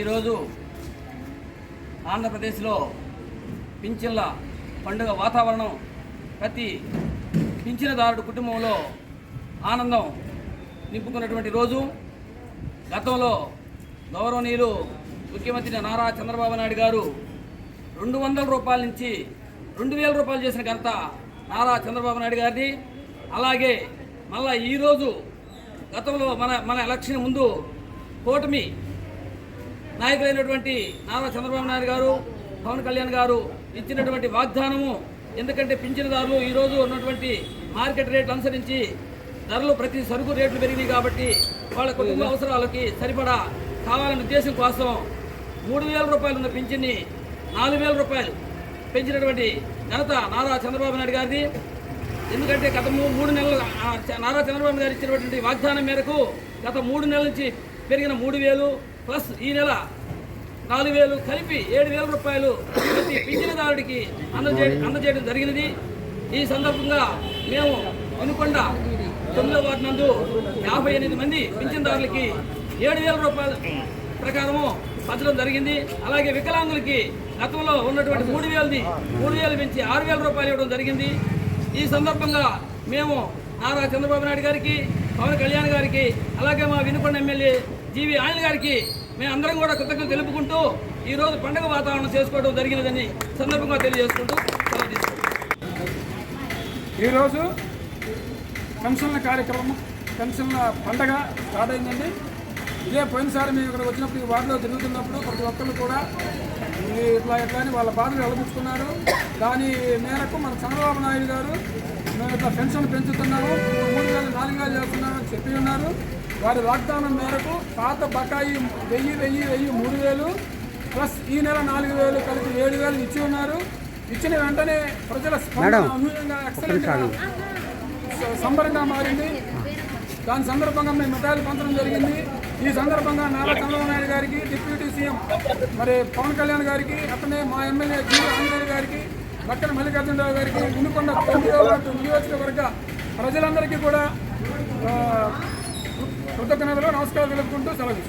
ఈరోజు ఆంధ్రప్రదేశ్లో పింఛన్ల పండుగ వాతావరణం ప్రతి పింఛనదారుడు కుటుంబంలో ఆనందం నింపుకున్నటువంటి రోజు. గతంలో గౌరవనీయులు ముఖ్యమంత్రి నారా చంద్రబాబు నాయుడు గారు రెండు వందల రూపాయల నుంచి రెండు వేల రూపాయలు చేసిన ఘనత నారా చంద్రబాబు నాయుడు గారిది. అలాగే మళ్ళా ఈరోజు గతంలో మన మన ఎలక్షన్ ముందు కూటమి నాయకులైనటువంటి నారా చంద్రబాబు నాయుడు గారు పవన్ కళ్యాణ్ గారు ఇచ్చినటువంటి వాగ్దానము ఎందుకంటే పింఛనుదారులు ఈరోజు ఉన్నటువంటి మార్కెట్ రేట్లు అనుసరించి ధరలు ప్రతి సరుకు రేట్లు పెరిగినాయి కాబట్టి వాళ్ళ కుటుంబ అవసరాలకి సరిపడా కావాలనే ఉద్దేశం కోసం మూడు వేల రూపాయలు ఉన్న పింఛన్ని నాలుగు వేల రూపాయలు పెంచినటువంటి ఘనత నారా చంద్రబాబు నాయుడు గారిది. ఎందుకంటే గత మూడు నెలలు నారా చంద్రబాబు గారు ఇచ్చినటువంటి వాగ్దానం మేరకు గత మూడు నెలల నుంచి పెరిగిన మూడు వేలు ప్లస్ ఈ నెల నాలుగు వేలు కలిపి ఏడు వేల రూపాయలు ప్రతి పింఛనదారుడికి అందజేయడం అందజేయడం జరిగినది. ఈ సందర్భంగా మేము అనుకొండ తొమ్మిదో వార్డు నందు యాభై ఎనిమిది మంది పింఛనదారులకి ఏడు వేల రూపాయల ప్రకారము పంచడం జరిగింది. అలాగే వికలాంగులకి గతంలో ఉన్నటువంటి మూడు వేలది మూడు వేలు పెంచి ఆరు వేల రూపాయలు ఇవ్వడం జరిగింది. ఈ సందర్భంగా మేము నారా చంద్రబాబు నాయుడు గారికి పవన్ కళ్యాణ్ గారికి అలాగే మా వినుకొండ ఎమ్మెల్యే జీవి ఆయన గారికి మేము అందరం కూడా కృతజ్ఞతలు తెలుపుకుంటూ ఈరోజు పండగ వాతావరణం చేసుకోవడం జరిగినదని సందర్భంగా తెలియజేసుకుంటూ సెలవు తీసుకుంటాం ఈరోజు పెన్షన్ల కార్యక్రమం పెన్షన్ల పండగ స్టార్ట్ అయిందండి. ఇదే పోయినసారి మేము ఇక్కడ వచ్చినప్పుడు ఈ వార్డులో తిరుగుతున్నప్పుడు ప్రతి ఒక్కరు కూడా ఇట్లా ఇట్లా అని వాళ్ళ బాధలు వెలబుచ్చుకున్నారు దాని మేరకు మన చంద్రబాబు నాయుడు గారు మేము ఇట్లా పెన్షన్ పెంచుతున్నాము మూడు వేలు నాలుగు వేలు చేస్తున్నామని చెప్పి ఉన్నారు. వారి వాగ్దానం మేరకు పాత బకాయి వెయ్యి వెయ్యి వెయ్యి మూడు వేలు ప్లస్ ఈ నెల నాలుగు వేలు కలిపి ఏడు వేలు ఇచ్చి ఉన్నారు. ఇచ్చిన వెంటనే ప్రజల స్పందన ఎక్సలెంట్గా సంబరంగా మారింది. దాని సందర్భంగా మేము మిఠాయిలు పంచడం జరిగింది. ఈ సందర్భంగా నారా చంద్రబాబు నాయుడు గారికి డిప్యూటీ సీఎం మరి పవన్ కళ్యాణ్ గారికి అతనే మా ఎమ్మెల్యే జీ. ఆంజనేయ గారికి బక్కన మల్లికార్జునరావు గారికి వినుకొండ తొమ్మిదవ నియోజకవర్గ ప్రజలందరికీ కూడా కృతజ్ఞతలు నమస్కారాలు తెలుపుకుంటూ సెలవు